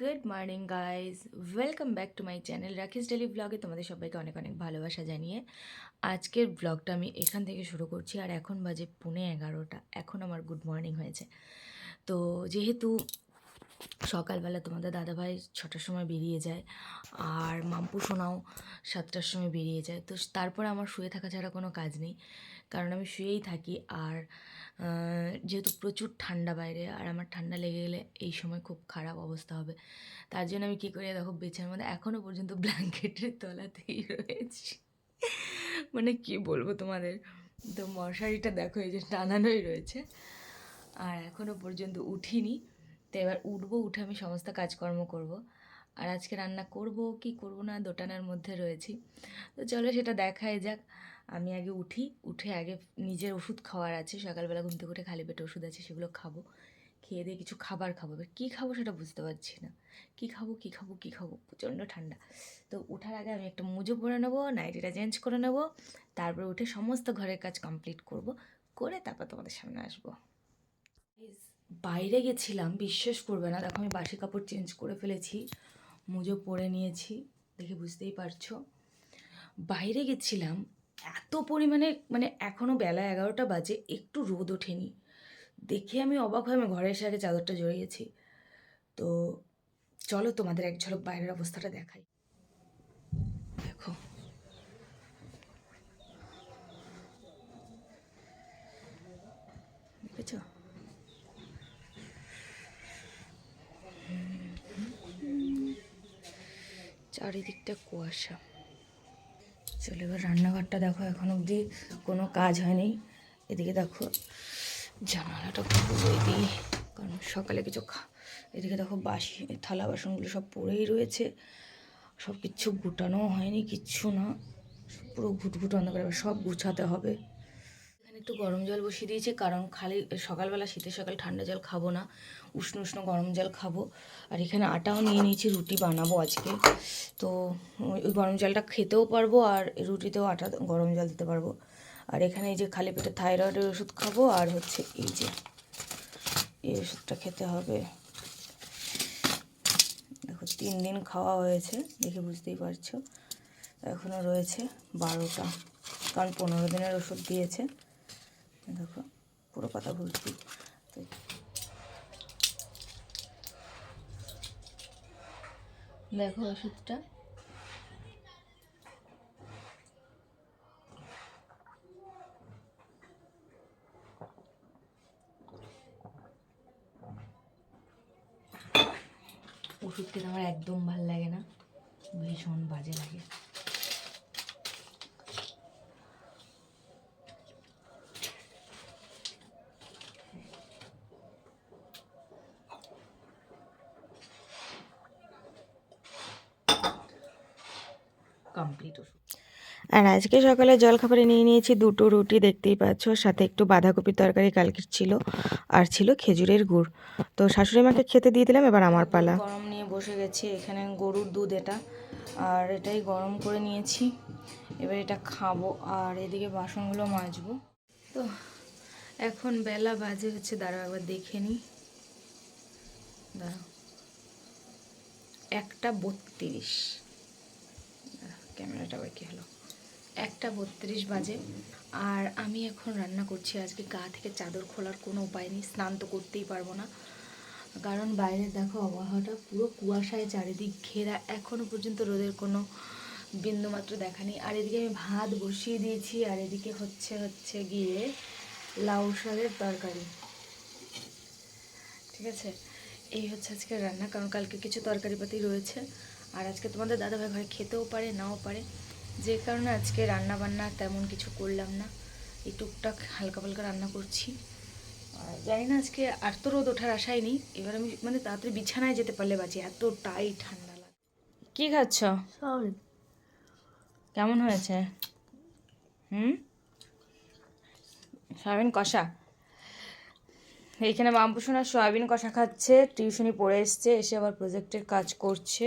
Good morning guys welcome back to my channel Rakesh daily ব্লগে। তোমাদের সবাইকে অনেক অনেক ভালোবাসা জানিয়ে আজকের ব্লগটা আমি এখান থেকে শুরু করছি। আর এখন বাজে পুনে এগারোটা। এখন আমার গুড মর্নিং হয়েছে। তো যেহেতু সকালবেলা তোমাদের দাদাভাই ছটার সময় বেরিয়ে যায় আর মাম্পু সোনাও সাতটার সময় বেরিয়ে যায়। তো তারপরে আমার শুয়ে থাকা ছাড়া কোনো কাজ নেই, কারণ আমি শুয়েই থাকি আর যেহেতু প্রচুর ঠান্ডা বাইরে আর আমার ঠান্ডা লেগে গেলে এই সময় খুব খারাপ অবস্থা হবে। তার জন্য আমি কী করি দেখো বেচার মধ্যে এখনও পর্যন্ত ব্ল্যাঙ্কেটের তলাতেই রয়েছি। মানে কি বলব তোমাদের, তো মশারিটা দেখো এই যে টানানোই রয়েছে। আর এখনও পর্যন্ত উঠিনি। তো এবার উঠবো, উঠে আমি সমস্ত কাজকর্ম করব। আর আজকে রান্না করব, কি করব না, দোটানার মধ্যে রয়েছি। তো চলো সেটা দেখাই যাক। আমি আগে উঠি, উঠে আগে নিজের ওষুধ খাওয়ার আছে। সকালবেলা ঘুম থেকে উঠে খালি পেটে ওষুধ আছে, সেগুলো খাব। খেয়ে দিয়ে কিছু খাবার খাব। এবার কী খাব সেটা বুঝতে পারছি না। কী খাব কী খাব কী খাব? প্রচণ্ড ঠান্ডা। তো ওঠার আগে আমি একটা মুজো পরে নেব, নাইটিটা চেঞ্জ করে নেব। তারপরে উঠে সমস্ত ঘরের কাজ কমপ্লিট করব। করে তারপর তোমাদের সামনে আসব। বাইরে গেছিলাম, বিশ্বাস করবে না। দেখো আমি বাসি কাপড় চেঞ্জ করে ফেলেছি, মুজো পরে নিয়েছি, দেখে বুঝতেই পারছ। বাইরে গেছিলাম, এত পরিমাণে মানে এখনও বেলা এগারোটা বাজে, একটু রোদ ওঠেনি। দেখে আমি অবাক হয়ে আমি ঘরে এসে আগে চাদরটা জড়িয়েছি। তো চলো তোমাদের এক ঝলক বাইরের অবস্থাটা দেখাই। দেখো। দেখেছ? চারিদিকটা কুয়াশা। চলো এবার রান্নাঘরটা দেখো, এখন অবধি কোনো কাজ হয়নি। এদিকে দেখো, জানালাটা খুলবো দিয়ে কারণ সকালে কিছু খা, এদিকে দেখো বাসি, থালা বাসনগুলো সব পড়েই রয়েছে। সব কিচ্ছু গুটানোও হয়নি, কিচ্ছু না। পুরো ঘুটঘুট অন্ধকার সব গুছাতে হবে। এখানে একটু গরম জল বসিয়ে দিয়েছি, কারণ খালি সকালবেলা শীতের সকাল ঠান্ডা জল খাব না, উষ্ণ উষ্ণ গরম জল খাব। আর এখানে আটাও নিয়ে নিয়েছি, রুটি বানাবো আজকে। তো ওই গরম জলটা খেতেও পারব আর রুটিতেও আটা গরম জল দিতে পারব। আর এখানে এই যে খালি পেটে থাইরয়েডের ওষুধ খাব, আর হচ্ছে এই যে, এই ওষুধটা খেতে হবে। দেখো, তিন দিন খাওয়া হয়েছে, দেখে বুঝতেই পারছ। এখনও রয়েছে বারোটা, কারণ পনেরো দিনের ওষুধ দিয়েছে। দেখো, পুরো কথা ভর্তি তো দেখো ওষুধটা। ওষুধ খেতে আমার একদম ভালো লাগে না। ভীষণ বাজে লাগে। কমপ্লিট ওষুধ। আর আজকে সকালে জলখাবারে নিয়ে নিয়েছি দুটো রুটি দেখতেই পাচ্ছ। সাথে একটু বাঁধাকপির তরকারি কালকের ছিল। আর ছিল খেজুরের গুড়। তো শাশুড়ি মাকে খেতে দিয়ে দিলাম এবার আমার পালা। গরম নিয়ে বসে গেছি এখানে গরুর দুধ এটা। আর এটাই গরম করে নিয়েছি। এবার এটা খাব আর এদিকে বাসনগুলো মাজবো। তো এখন বেলা বাজে হচ্ছে দাঁড়াও একবার দেখে নিই। দাঁড়াও। একটা বত্রিশ। ক্যামেরাটা আবার কি হলো? একটা বত্রিশ বাজে, আর আমি এখন রান্না করছি। আজকে গা থেকে চাদর খোলার কোনো উপায় নেই, স্নান তো করতেই পারব না। কারণ বাইরে দেখো আবহাওয়াটা পুরো কুয়াশায় চারিদিক ঘেরা। এখনও পর্যন্ত রোদের কোনো বিন্দুমাত্র দেখা নেই। আর এদিকে আমি ভাত বসিয়ে দিয়েছি, আর এদিকে হচ্ছে হচ্ছে গিয়ে লাউ শাকের তরকারি। ঠিক আছে? এই হচ্ছে আজকে রান্না। কারণ কালকে কিছু তরকারিপাতি রয়েছে। আর আজকে তোমাদের দাদাভাই ঘরে খেতেও পারে নাও পারে। যে কারণে আজকে রান্না বান্না তেমন কিছু করলাম না। এই টুকটাক হালকা পালকা রান্না করছি। আর জানি না আজকে আর তো রোদ ওঠার আশাই নেই। এবার আমি মানে তাড়াতাড়ি বিছানায় যেতে পারলে বাঁচি এতটাই ঠান্ডা লাগে কি খাচ্ছ? কেমন হয়েছে? হুম? সয়াবিন কষা? এইখানে মামপুসোনা সয়াবিন কষা খাচ্ছে টিউশনি পড়ে এসছে এসে আবার প্রজেক্টের কাজ করছে।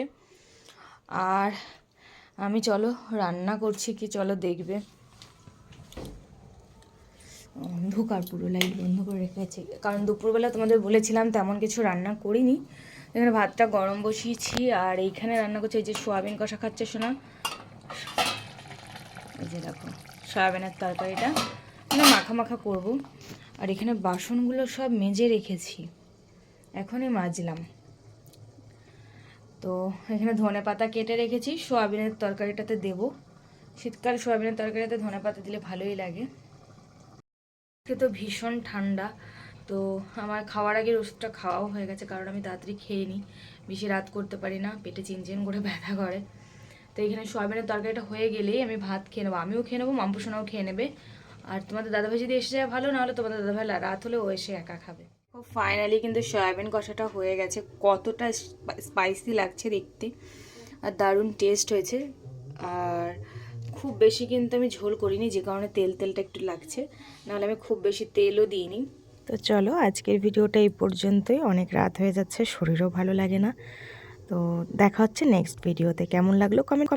আর আমি চলো রান্না করছি কি চলো দেখবে। অন্ধকার পুরো লাইট বন্ধ করে রেখেছি কারণ দুপুরবেলা তোমাদের বলেছিলাম তেমন কিছু রান্না করিনি। এখানে ভাতটা গরম বসিয়েছি আর এইখানে রান্না করছি, এই যে সোয়াবিন কষা খাচ্ছে শোনা এই যে দেখো, সয়াবিনের তরকারিটা। মানে মাখা মাখা করব। আর এখানে বাসনগুলো সব মেজে রেখেছি। এখনই মাজলাম। তো এখানে ধনে পাতা কেটে রেখেছি। সোয়াবিনের তরকারিটাতে দেব। শীতকাল সোয়াবিনের তরকারিতে ধনে পাতা দিলে ভালোই লাগে। আজকে তো ভীষণ ঠান্ডা। তো আমার খাওয়ার আগের ওষুধটা খাওয়াও হয়ে গেছে, কারণ আমি তাড়াতাড়ি খেয়ে নিই। বেশি রাত করতে পারি না, পেটে চিনচিন করে ব্যথা করে। তো এখানে সোয়াবিনের তরকারিটা হয়ে গেলেই আমি ভাত খেয়ে নেব। আমিও খেয়ে নেব মাম্পুসোনাও খেয়ে নেবে। আর তোমাদের দাদাভাই যদি এসে যায় ভালো না হলে তোমাদের দাদাভাই রাত হলে ও এসে একা খাবে। ও ফাইনালি কিন্তু সয়াবিন কষাটা হয়ে গেছে। কতটা স্পাইসি লাগছে দেখতে। আর দারুণ টেস্ট হয়েছে। আর খুব বেশি কিন্তু আমি ঝোল করিনি, যে কারণে তেল, তেলটা একটু লাগছে। নাহলে আমি খুব বেশি তেলও দিইনি। তো চলো, আজকের ভিডিওটা এই পর্যন্তই। অনেক রাত হয়ে যাচ্ছে, শরীরও ভালো লাগে না। তো দেখা হচ্ছে নেক্সট ভিডিওতে কেমন লাগল? কমেন্ট